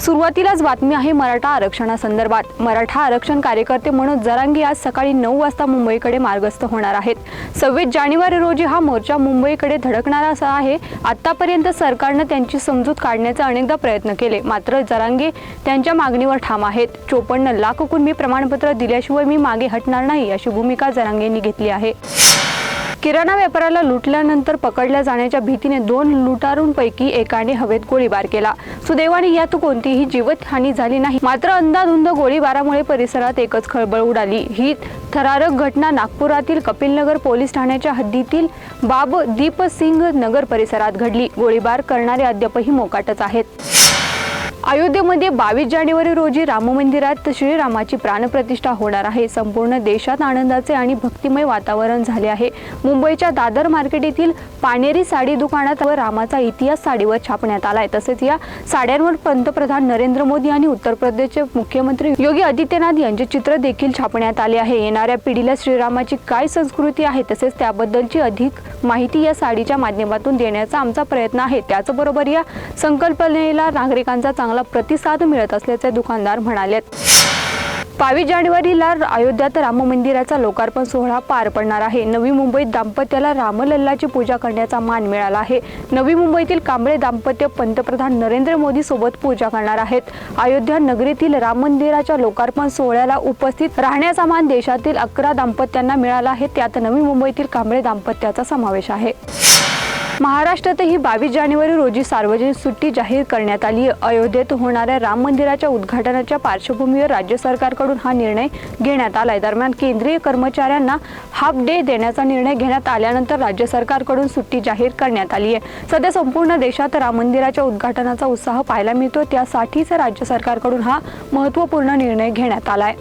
सुरुवातीलाच बातमी आहे मराठा आरक्षणासंदर्भात. मराठा आरक्षण कार्यकर्ते मनोज जरांगी आज सकाळी नऊ वाजता मुंबईकडे मार्गस्थ होणार आहेत. सव्वीस जानेवारी रोजी हा मोर्चा मुंबईकडे धडकणारा असा आहे. आतापर्यंत सरकारनं त्यांची समजूत काढण्याचा अनेकदा प्रयत्न केले. मात्र जरांगे त्यांच्या मागणीवर ठाम आहेत. चोपन्न लाख कुणबी प्रमाणपत्र दिल्याशिवाय मी मागे हटणार नाही अशी भूमिका जरांगेंनी घेतली आहे. किराणा व्यापाराला लुटल्यानंतर पकडल्या जाण्याच्या भीतीने दोन लुटारूंपैकी एकाने हवेत गोळीबार केला. सुदैवाने यात कोणतीही जीवितहानी झाली नाही. मात्र अंदाधुंद गोळीबारामुळे परिसरात एकच खळबळ उडाली. ही थरारक घटना नागपुरातील कपिलनगर पोलीस ठाण्याच्या हद्दीतील बाब दीपसिंग नगर परिसरात घडली. गोळीबार करणारे अद्यापही मोकाटच आहेत. अयोध्येमध्ये बावीस जानेवारी रोजी राम मंदिरात श्रीरामाची प्राणप्रतिष्ठा होणार आहे. संपूर्ण देशात आनंदाचे आणि भक्तिमय वातावरण झाले आहे. मुंबईच्या दादर मार्केट येथील पानेरी साडी दुकानात व रामाचा इतिहास साडीवर छापण्यात आलाय. तसेच या साड्यांवर पंतप्रधान नरेंद्र मोदी आणि उत्तर प्रदेशचे मुख्यमंत्री योगी आदित्यनाथ यांचे चित्र देखील छापण्यात आले आहे. येणाऱ्या पिढीला श्रीरामाची काय संस्कृती आहे? तसेच त्याबद्दलची अधिक माहिती या साडीच्या माध्यमातून देण्याचा आमचा प्रयत्न आहे. त्याचबरोबर या संकल्पनेला नागरिकांचा चांगला प्रतिसाद मिळत असल्याचे दुकानदार म्हणाले बावीस जानेवारीला अयोध्यात राम मंदिराचा लोकार्पण सोहळा पार पडणार आहे. नवी मुंबईत दाम्पत्याला रामलल्लाची पूजा करण्याचा मान मिळाला आहे. नवी मुंबईतील कांबळे दाम्पत्य पंतप्रधान नरेंद्र मोदी सोबत पूजा करणार आहेत. अयोध्या नगरीतील राम मंदिराच्या लोकार्पण सोहळ्याला उपस्थित राहण्याचा मान देशातील अकरा दाम्पत्यांना मिळाला आहे. त्यात नवी मुंबईतील कांबळे दाम्पत्याचा समावेश आहे. महाराष्ट्रातही बावीस जानेवारी रोजी सार्वजनिक सुट्टी जाहीर करण्यात आली. आहे. अयोध्येत होणाऱ्या राम मंदिराच्या उद्घाटनाच्या पार्श्वभूमीवर राज्य सरकारकडून हा निर्णय घेण्यात आलाय. दरम्यान केंद्रीय कर्मचाऱ्यांना हाफ डे देण्याचा निर्णय घेण्यात आल्यानंतर राज्य सरकारकडून सुट्टी जाहीर करण्यात आली आहे. सध्या संपूर्ण देशात राम मंदिराच्या उद्घाटनाचा उत्साह पाहायला मिळतो त्यासाठीच राज्य सरकारकडून हा महत्त्वपूर्ण निर्णय घेण्यात आलाय.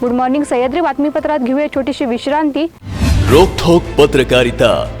गुड मॉर्निंग सह्याद्री बातमीपत्रात घेऊया छोटीशी विश्रांती. रोखोक पत्रकारिता.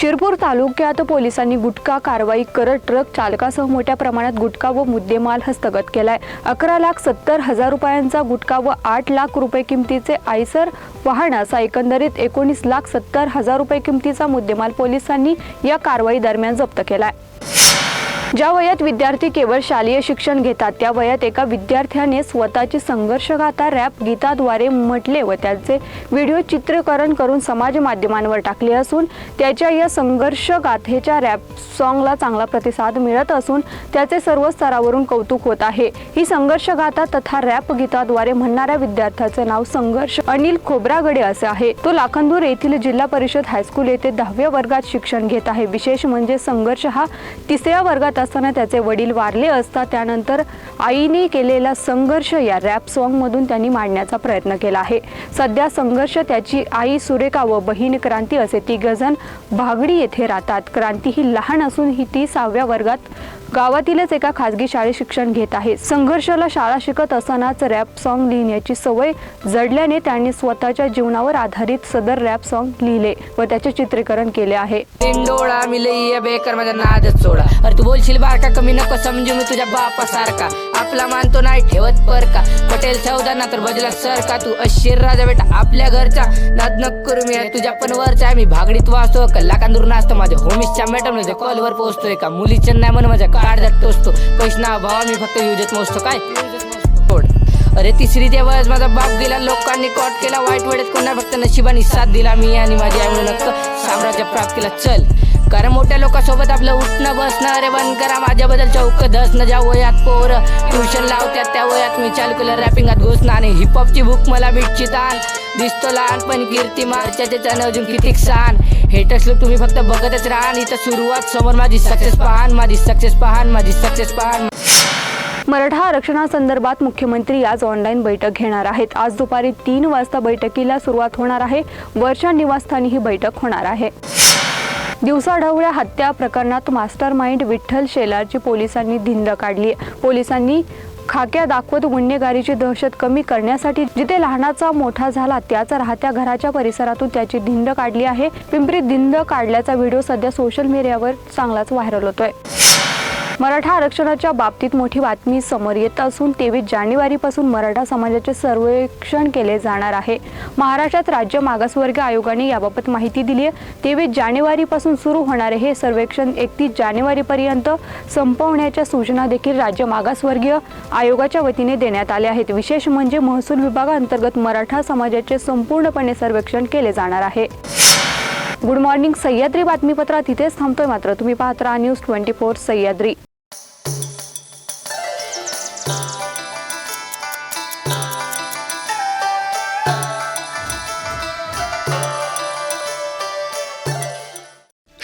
शिरपूर तालुक्यात पोलिसांनी गुटखा कारवाई करत ट्रक चालकासह मोठ्या प्रमाणात गुटखा व मुद्देमाल हस्तगत केलाय. अकरा लाख सत्तर हजार रुपयांचा गुटखा व आठ लाख रुपये किमतीचे आयसर वाहन एकंदरीत एकोणीस लाख सत्तर हजार रुपये किमतीचा मुद्देमाल पोलिसांनी या कारवाई दरम्यान जप्त केलाय. ज्या वयात विद्यार्थी केवळ शालेय शिक्षण घेतात त्या वयात एका विद्यार्थ्याने स्वतःची संघर्षगाथा रॅप गीताद्वारे म्हटले व त्याचे व्हिडिओ चित्रीकरण करून समाज माध्यमांवर टाकले असून त्याच्या या संघर्ष गाथेच्या रॅप सॉंगला चांगला प्रतिसाद मिळत असून त्याचे सर्व स्तरावरून कौतुक होत आहे. ही संघर्षगाथा तथा रॅप गीताद्वारे म्हणणाऱ्या विद्यार्थ्याचे नाव संघर्ष अनिल खोब्रागडे असे आहे. तो लाखंदूर येथील जिल्हा परिषद हायस्कूल येथे दहाव्या वर्गात शिक्षण घेत आहे. विशेष म्हणजे संघर्ष हा तिसऱ्या वर्गात असताना त्याचे वडील वारले असता त्यानंतर आईने केलेला संघर्ष या रॅप सॉन्ग मधून त्यांनी मांडण्याचा प्रयत्न केला आहे. सध्या संघर्ष त्याची आई सुरेखा व बहीण क्रांती असे तिघजण भागडी येथे राहतात. क्रांती ही लहान असून ही ती सहाव्या वर्गात गावातीलच एका खासगी शाळेत शिक्षण घेत आहे. संघर्षाला शाळा शिकत असतानाच रॅप सॉन्ग लिहिण्याची सवय जडल्याने त्यांनी स्वतःच्या जीवनावर आधारित सदर रॅप सॉन्ग लिहिले व त्याचे चित्रीकरण केले आहे. डोळा मी माझा नादच सोडा अरे तू बोलशील बारका कमी नको समजू मी तुझ्या बापासारखा. आपला मानतो नाही ठेवत पर का पटेल चौदा तर बजला सर का तू अशीर राजा बेटा आपल्या घरचा. नाद नक करू मी तुझ्या पण वरचा मी भागडीत वाचतो कल्ला कांदूर नाचतो. माझ्या होमिसच्या मॅडम कॉलवर पोहोचतोय का? मुली चेन्नाय म्हणून माझ्या कार्ड जात टोचतो पैसा भावा मी फक्त युजत मोजतो. काय? अरे तिसरी दिवस माझा बाप गेला. लोकांनी कॉट केला. वाईट वेळेत कोणा फक्त नशिबाने साथ दिला. मी आणि माझी आई म्हणून साम्राज्य प्राप्त केला. चल. कारण मोठ्या लोकांसोबत आपलं उठणं बसणं अरे बंद करा. माझ्याबद्दल चौक धसणं ज्या वयात पोर. ट्युशन लावत्यात त्या वयात. मी चालू केलं रॅपिंगात घोषणा आणि हिपहॉपची बुक मला बिटची ताण. दिसतो लहानपण कीर्ती मारच्या त्याच्या अजून कितीक सहान हेटर्स लोक तुम्ही फक्त बघतच राहा आणि इथं सुरुवात समोर माझी सक्सेस पाहान माझी सक्सेस पाहान माझी सक्सेस पाहान मराठा आरक्षणासंदर्भात मुख्यमंत्री आज ऑनलाईन बैठक घेणार आहेत. आज दुपारी तीन वाजता बैठकीला सुरुवात होणार आहे. वर्षा निवासस्थानी ही बैठक होणार आहे. दिवसाढवळ्या हत्या प्रकरणात मास्टर माइंड विठ्ठल शेलारची पोलिसांनी धिंद काढली. पोलिसांनी खाक्या दाखवत गुन्हेगारीची दहशत कमी करण्यासाठी जिथे लहानाचा मोठा झाला त्याच राहत्या घराच्या परिसरातून त्याची धिंड काढली आहे. पिंपरीत धिंड काढल्याचा व्हिडिओ सध्या सोशल मीडियावर चांगलाच व्हायरल होतोय. मराठा आरक्षणाच्या बाबतीत मोठी बातमी समोर येत असून तेवीस जानेवारीपासून मराठा समाजाचे सर्वेक्षण केले जाणार आहे. महाराष्ट्रात राज्य मागासवर्गीय आयोगाने याबाबत माहिती दिली आहे. तेवीस जानेवारीपासून सुरू होणारे हे सर्वेक्षण. एकतीस जानेवारीपर्यंत संपवण्याच्या सूचना देखील राज्य मागासवर्गीय आयोगाच्या वतीने देण्यात आल्या आहेत. विशेष म्हणजे महसूल विभागाअंतर्गत मराठा समाजाचे संपूर्णपणे सर्वेक्षण केले जाणार आहे. गुड मॉर्निंग सह्याद्री बातमीपत्रात इथेच थांबतोय मात्र. तुम्ही पाहत राहा न्यूज ट्वेंटी फोर सह्याद्री.